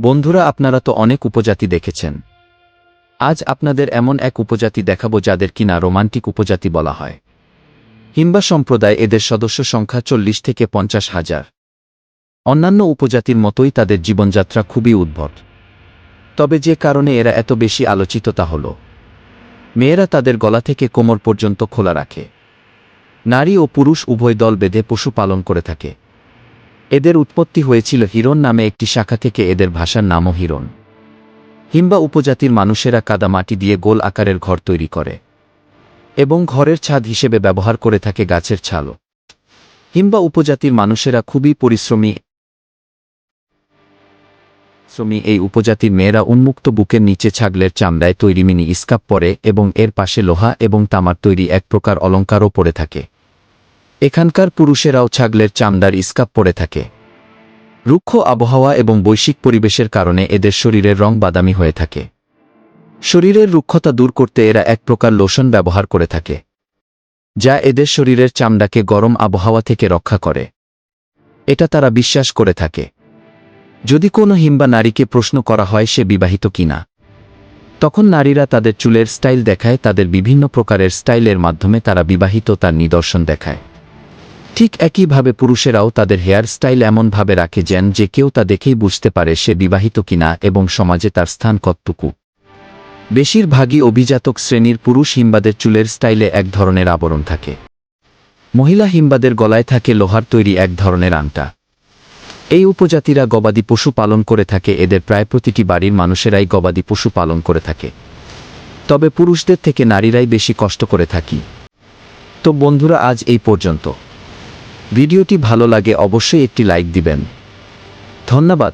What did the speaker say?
বন্ধুরা আপনারা তো অনেক উপজাতি দেখেছেন। আজ আপনাদের এমন এক উপজাতি দেখাবো যাদের কিনা রোমান্টিক উপজাতি বলা হয়। হিম্বা সম্প্রদায় এদের সদস্য সংখ্যা চল্লিশ থেকে পঞ্চাশ হাজার। অন্যান্য উপজাতির মতোই তাদের জীবনযাত্রা খুবই উদ্ভট। তবে যে কারণে এরা এত বেশি আলোচিত তা হল। মেয়েরা তাদের গলা থেকে কোমর পর্যন্ত খোলা রাখে। নারী ও পুরুষ উভয় দল বেঁধে পশু পালন করে থাকে। এদের উৎপত্তি হয়েছিল হিরণ নামে একটি শাখা থেকে এদের ভাষার নামও হিরণ। হিম্বা উপজাতির মানুষেরা কাদা মাটি দিয়ে গোল আকারের ঘর তৈরি করে এবং ঘরের ছাদ হিসেবে ব্যবহার করে থাকে গাছের ছালও। হিম্বা উপজাতির মানুষেরা খুবই পরিশ্রমী শ্রমী এই উপজাতির মেয়েরা উন্মুক্ত বুকের নিচে ছাগলের চামড়ায় তৈরি মিনি ইস্কাপ পরে এবং এর পাশে লোহা এবং তামার তৈরি এক প্রকার অলঙ্কারও পরে থাকে। এখানকার পুরুষেরাও ছাগলের চামড়ার ইস্কাপ পরে থাকে। রুক্ষ আবহাওয়া এবং বৈশ্বিক পরিবেশের কারণে এদের শরীরের রং বাদামি হয়ে থাকে। শরীরের রুক্ষতা দূর করতে এরা এক প্রকার লোশন ব্যবহার করে থাকে, যা এদের শরীরের চামড়াকে গরম আবহাওয়া থেকে রক্ষা করে। এটা তারা বিশ্বাস করে থাকে। যদি কোনো হিম্বা নারীকে প্রশ্ন করা হয় সে বিবাহিত কিনা, তখন নারীরা তাদের চুলের স্টাইল দেখায়, তাদের বিভিন্ন প্রকারের স্টাইলের মাধ্যমে তারা বিবাহিত তার নিদর্শন দেখায়। ঠিক একইভাবে পুরুষেরাও তাদের হেয়ার স্টাইল এমনভাবে রাখে যেন যে কেউ তা দেখেই বুঝতে পারে সে বিবাহিত কিনা এবং সমাজে তার স্থান কতটুকু। বেশিরভাগই অভিজাতক শ্রেণির পুরুষ হিম্বাদের চুলের স্টাইলে এক ধরনের আবরণ থাকে। মহিলা হিম্বাদের গলায় থাকে লোহার তৈরি এক ধরনের আংটা। এই উপজাতিরা গবাদি পশু পালন করে থাকে, এদের প্রায় প্রতিটি বাড়ির মানুষেরাই গবাদি পশু পালন করে থাকে। তবে পুরুষদের থেকে নারীরাই বেশি কষ্ট করে থাকি। তো বন্ধুরা, আজ এই পর্যন্ত। ভিডিওটি ভালো লাগে অবশ্যই একটি লাইক দিবেন। ধন্যবাদ।